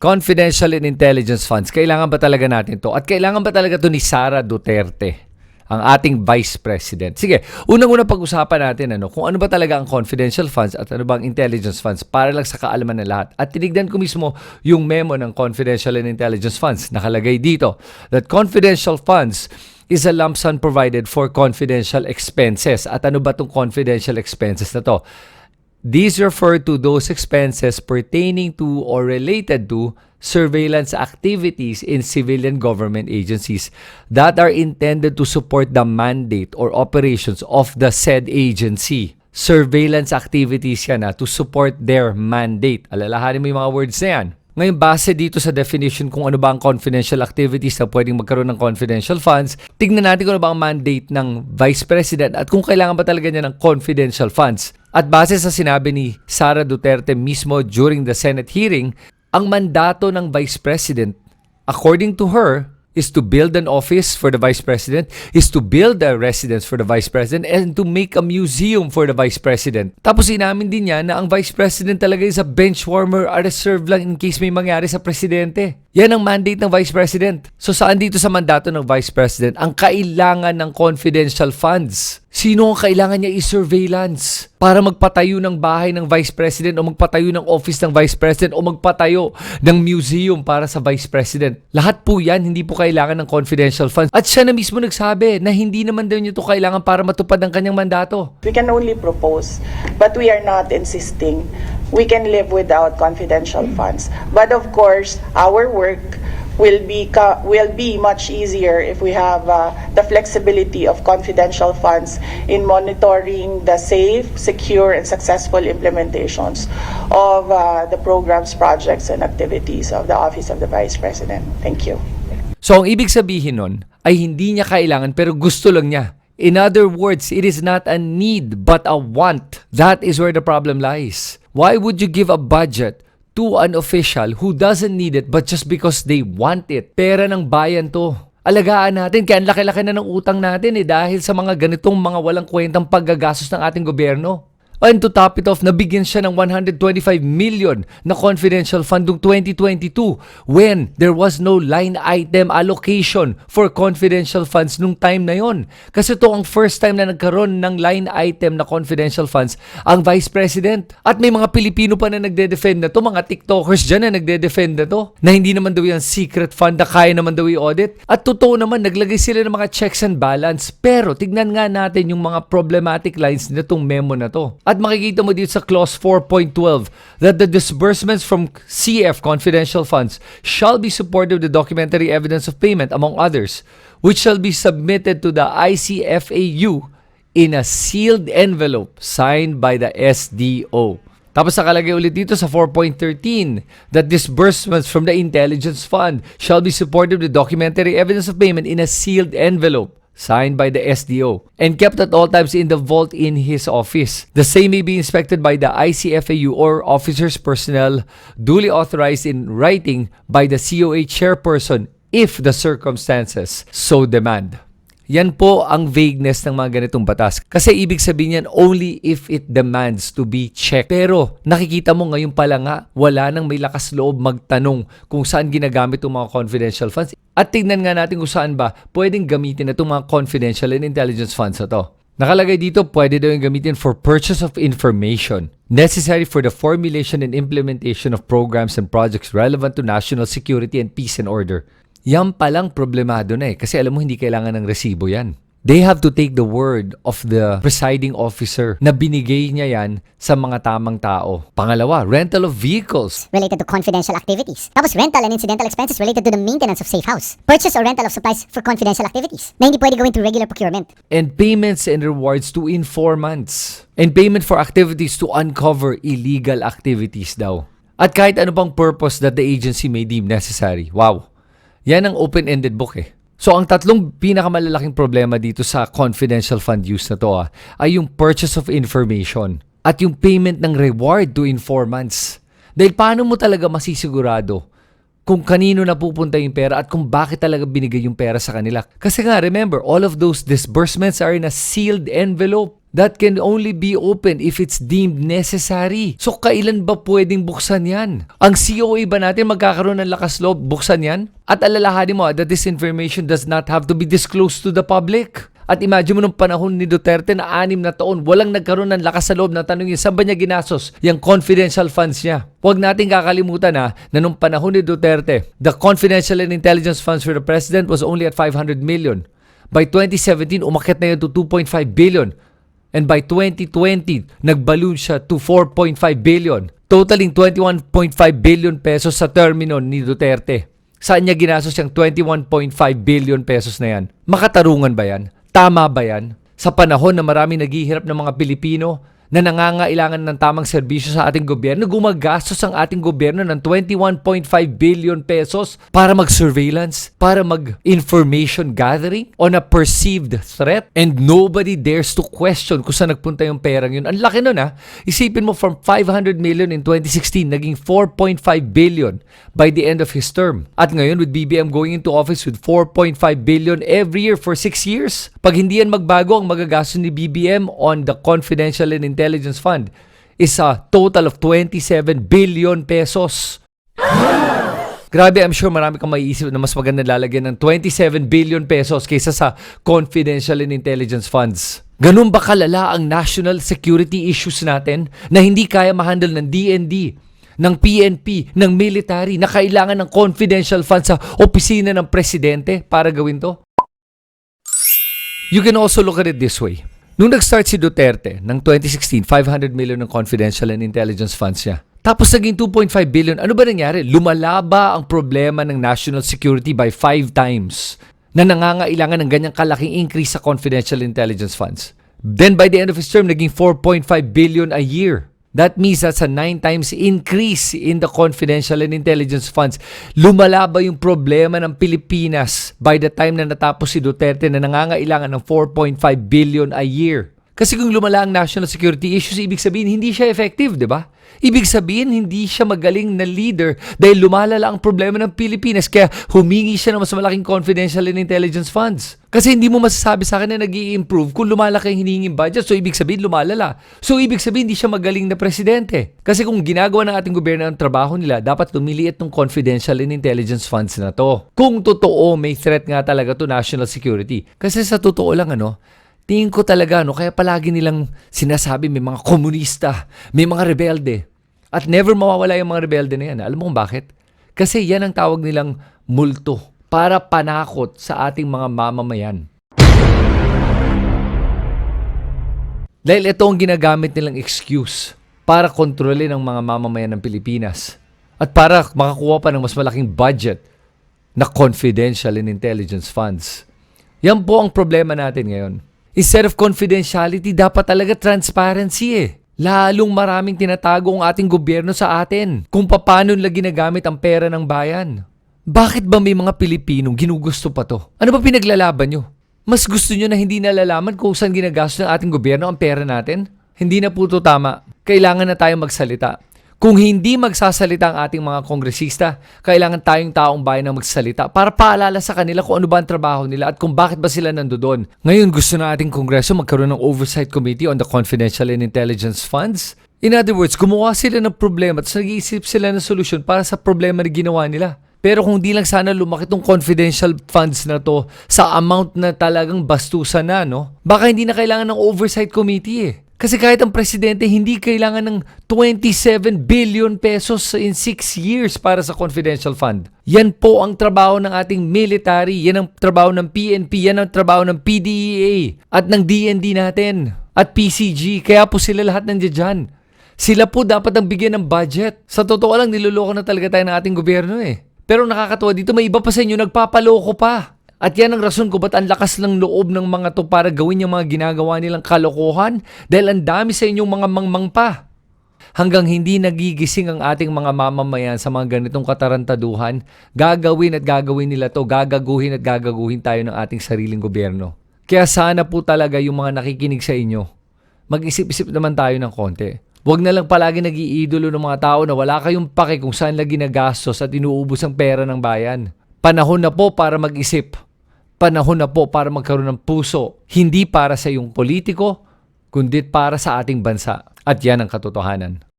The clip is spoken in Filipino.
Confidential and intelligence funds. Kailangan ba talaga natin to? At kailangan ba talaga to ni Sara Duterte? ang ating Vice President. Sige, unang-una pag-usapan natin ano, kung ano ba talaga ang confidential funds at ano ba ang intelligence funds para lang sa kaalaman ng lahat. At tinignan ko mismo yung memo ng confidential and intelligence funds. Nakalagay dito that confidential funds is a lump sum provided for confidential expenses. At ano ba itong confidential expenses na to? These refer to those expenses pertaining to or related to surveillance activities in civilian government agencies that are intended to support the mandate or operations of the said agency. Surveillance activities yan na to support their mandate. Alalahanin mo yung mga words na yan. Ngayon, base dito sa definition kung ano ba ang confidential activities na pwedeng magkaroon ng confidential funds, tignan natin kung ano ba ang mandate ng Vice President at kung kailangan ba talaga niya ng confidential funds. At base sa sinabi ni Sara Duterte mismo during the Senate hearing, ang mandato ng Vice President, according to her, is to build an office for the Vice President, is to build a residence for the Vice President, and to make a museum for the Vice President. Tapos inamin din niya na ang Vice President talaga is a bench warmer, a reserve lang in case may mangyari sa Presidente. Yan ang mandate ng Vice President. So saan dito sa mandato ng Vice President ang kailangan ng confidential funds? Sino ang kailangan niya i-surveillance para magpatayo ng bahay ng Vice President o magpatayo ng office ng Vice President o magpatayo ng museum para sa Vice President? Lahat po yan, hindi po kailangan ng confidential funds. At siya na mismo nagsabi na hindi naman daw niya ito kailangan para matupad ang kanyang mandato. We can only propose, but we are not insisting. We can live without confidential funds. But of course, our work will be will be much easier if we have uh, the flexibility of confidential funds in monitoring the safe, secure, and successful implementations of uh, the programs, projects, and activities of the Office of the Vice President. Thank you. So ang ibig sabihin nun ay hindi niya kailangan pero gusto lang niya. In other words, it is not a need but a want. That is where the problem lies. Why would you give a budget to an official who doesn't need it but just because they want it? Pera ng bayan to. Alagaan natin, kaya laki-laki na ng utang natin eh dahil sa mga ganitong mga walang kwentang paggagastos ng ating gobyerno. And to top it off, nabigyan siya ng 125 million na confidential fund noong 2022 when there was no line item allocation for confidential funds nung time na yon. Kasi ito ang first time na nagkaroon ng line item na confidential funds ang Vice President. At may mga Pilipino pa na nagde-defend na to, mga TikTokers dyan na nagde-defend na to, na hindi naman daw yan secret fund na kaya naman daw i-audit. At totoo naman, naglagay sila ng mga checks and balance. Pero tignan nga natin yung mga problematic lines nitong memo na to. At makikita mo dito sa clause 4.12 that the disbursements from CF confidential funds shall be supported with the documentary evidence of payment among others, which shall be submitted to the ICFAU in a sealed envelope signed by the SDO. Tapos nakalagay ulit dito sa 4.13 that disbursements from the intelligence fund shall be supported with documentary evidence of payment in a sealed envelope signed by the SDO and kept at all times in the vault in his office. The same may be inspected by the ICFAU or officers personnel duly authorized in writing by the COA chairperson if the circumstances so demand. Yan po ang vagueness ng mga ganitong batas. Kasi ibig sabihin yan only if it demands to be checked. Pero nakikita mo ngayon pala nga, wala nang may lakas loob magtanong kung saan ginagamit itong mga confidential funds. At tingnan nga natin kung saan ba pwedeng gamitin itong mga confidential and intelligence funds na to. Nakalagay dito, pwede daw yung gamitin for purchase of information necessary for the formulation and implementation of programs and projects relevant to national security and peace and order. Yan palang problemado na eh. Kasi alam mo, hindi kailangan ng resibo yan. They have to take the word of the presiding officer na binigay niya yan sa mga tamang tao. Pangalawa, rental of vehicles. related to confidential activities. Tapos rental and incidental expenses related to the maintenance of safe house. Purchase or rental of supplies for confidential activities na hindi pwede gawin through regular procurement. And payments and rewards to informants. And payment for activities to uncover illegal activities daw. At kahit ano pang purpose that the agency may deem necessary. Wow. Yan ang open-ended book eh. So ang tatlong pinakamalalaking problema dito sa confidential fund use na to ah, ay yung purchase of information at yung payment ng reward to informants. Dahil paano mo talaga masisigurado kung kanino napupunta yung pera at kung bakit talaga binigay yung pera sa kanila. Kasi nga, remember, all of those disbursements are in a sealed envelope. That can only be open if it's deemed necessary. So kailan ba pwedeng buksan yan? Ang COA ba natin magkakaroon ng lakas loob buksan yan? At alalahanin mo that this information does not have to be disclosed to the public. At imagine mo nung panahon ni Duterte na anim na taon, walang nagkaroon ng lakas sa loob na tanongin saan ba niya ginasos yung confidential funds niya. Huwag natin kakalimutan na, na nung panahon ni Duterte, the confidential and intelligence funds for the president was only at 500 million. By 2017, umakit na yun to 2.5 billion. And by 2020, nagballoon siya to 4.5 billion, totaling 21.5 billion pesos sa termino ni Duterte. Saan niya ginastos yung 21.5 billion pesos na yan? Makatarungan ba yan? Tama ba yan? Sa panahon na marami naghihirap ng mga Pilipino na nangangailangan ng tamang serbisyo sa ating gobyerno, gumagastos ang ating gobyerno ng 21.5 billion pesos para mag-surveillance, para mag-information gathering on a perceived threat and nobody dares to question kung saan nagpunta yung perang yun. Ang laki nun ha. Isipin mo from 500 million in 2016, naging 4.5 billion by the end of his term. At ngayon with BBM going into office with 4.5 billion every year for 6 years, pag hindi yan magbago ang magagastos ni BBM on the confidential and intelligence fund is a total of 27 billion pesos. Grabe, I'm sure marami kang maiisip na mas maganda lalagyan ng 27 billion pesos kaysa sa confidential and intelligence funds. Ganun ba kalala ang national security issues natin na hindi kaya mahandle ng DND, ng PNP, ng military na kailangan ng confidential funds sa opisina ng presidente para gawin to? You can also look at it this way. Nung nag-start si Duterte ng 2016, 500 million ng confidential and intelligence funds niya. Tapos naging 2.5 billion. Ano ba nangyari? Lumalaba ang problema ng national security by five times na nangangailangan ng ganyang kalaking increase sa confidential intelligence funds. Then by the end of his term, naging 4.5 billion a year. That means that's a nine times increase in the confidential and intelligence funds. Lumalaba yung problema ng Pilipinas by the time na natapos si Duterte na nangangailangan ng 4.5 billion a year. Kasi kung lumala ang national security issues, ibig sabihin hindi siya effective, di ba? Ibig sabihin hindi siya magaling na leader dahil lumalala ang problema ng Pilipinas kaya humingi siya ng mas malaking confidential and intelligence funds. Kasi hindi mo masasabi sa akin na nag improve kung lumalaki ang hinihinging budget. So, ibig sabihin, lumalala. So, ibig sabihin, hindi siya magaling na presidente. Kasi kung ginagawa ng ating gobyerno ang trabaho nila, dapat lumiliit ng confidential and intelligence funds na to. Kung totoo, may threat nga talaga to national security. Kasi sa totoo lang, ano, tingin ko talaga, no, kaya palagi nilang sinasabi may mga komunista, may mga rebelde. At never mawawala yung mga rebelde na yan. Alam mo kung bakit? Kasi yan ang tawag nilang multo para panakot sa ating mga mamamayan. Dahil ito ang ginagamit nilang excuse para kontrolin ang mga mamamayan ng Pilipinas at para makakuha pa ng mas malaking budget na confidential and intelligence funds. Yan po ang problema natin ngayon. Instead of confidentiality, dapat talaga transparency eh. Lalong maraming tinatago ang ating gobyerno sa atin kung paano nila ginagamit ang pera ng bayan. Bakit ba may mga Pilipinong ginugusto pa to? Ano ba pinaglalaban nyo? Mas gusto nyo na hindi nalalaman kung saan ginagastos ng ating gobyerno ang pera natin? Hindi na po to tama. Kailangan na tayong magsalita. Kung hindi magsasalita ang ating mga kongresista, kailangan tayong taong bayan na magsalita para paalala sa kanila kung ano ba ang trabaho nila at kung bakit ba sila nandoon. Ngayon gusto na ating kongreso magkaroon ng oversight committee on the confidential and intelligence funds. In other words, gumawa sila ng problema at nag-iisip sila ng solusyon para sa problema na ginawa nila. Pero kung di lang sana lumaki tong confidential funds na to sa amount na talagang bastusan na, no? Baka hindi na kailangan ng oversight committee eh. Kasi kahit ang presidente hindi kailangan ng 27 billion pesos in 6 years para sa confidential fund. Yan po ang trabaho ng ating military, yan ang trabaho ng PNP, yan ang trabaho ng PDEA at ng DND natin at PCG. Kaya po sila lahat nandiyan. Sila po dapat ang bigyan ng budget. Sa totoo lang, niloloko na talaga tayo ng ating gobyerno eh. Pero nakakatuwa dito, may iba pa sa inyo nagpapaloko pa. At yan ang rason ko ba't ang lakas ng loob ng mga to para gawin yung mga ginagawa nilang kalokohan dahil ang dami sa inyong mga mangmang pa. Hanggang hindi nagigising ang ating mga mamamayan sa mga ganitong katarantaduhan, gagawin at gagawin nila to, gagaguhin at gagaguhin tayo ng ating sariling gobyerno. Kaya sana po talaga yung mga nakikinig sa inyo, mag-isip-isip naman tayo ng konti. Huwag na lang palagi nag-iidolo ng mga tao na wala kayong pake kung saan lagi nagastos at inuubos ang pera ng bayan. Panahon na po para mag-isip panahon na po para magkaroon ng puso, hindi para sa iyong politiko, kundi para sa ating bansa. At yan ang katotohanan.